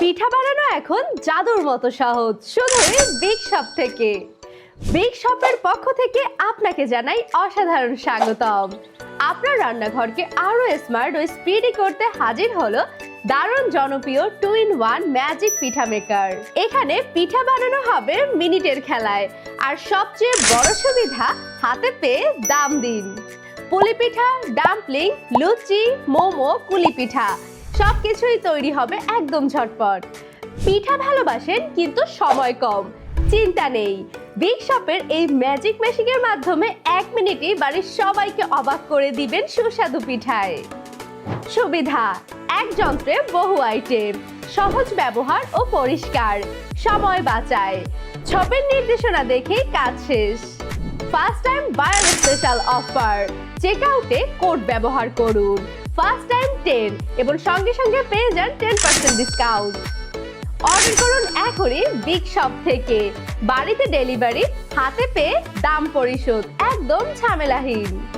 পিঠা বানানো এখন জাদুর মতো সহজ। শুধুই বিগ শপ থেকে। বিগ শপের পক্ষ থেকে আপনাকে জানাই অসাধারণ স্বাগতম। আপনার রান্নাঘরকে আরও স্মার্ট ও স্পিডি করতে হাজির হলো দারুণ জনপ্রিয় two in one magic pitha maker এখানে পিঠা বানানো হবে মিনিটের খেলায়। আর সবচেয়ে বড় সুবিধা, হাতে পেয়ে দাম দিন। পুলি পিঠা ডাম্পলিং লুচি, মোমো কুলি পিঠা সবকিছুই তৈরি হবে একদম ঝটপট। পিঠা ভালোবাসেন, কিন্তু সময় কম। চিন্তা নেই। বিগ শপের এই ম্যাজিক মেশিনের মাধ্যমে এক মিনিটেই বাড়ির সবাইকে অবাক করে দিবেন সুস্বাদু পিঠায়। সুবিধা, এক যন্ত্রে বহু আইটেম সহজ ব্যবহার ও পরিষ্কার, সময় বাঁচায়। ছবির নির্দেশনা দেখে কাজ শেষ। First time buyer special offer check আউটে কোড ব্যবহার করুন। ফার্স্ট টাইম টেন এবং সঙ্গে সঙ্গে পেয়ে যান টেন পার্সেন্ট ডিসকাউন্ট। অর্ডার করুন এখনই বিগ শপ থেকে। বাড়িতে ডেলিভারি, হাতে পেয়ে দাম পরিশোধ, একদম ঝামেলাহীন।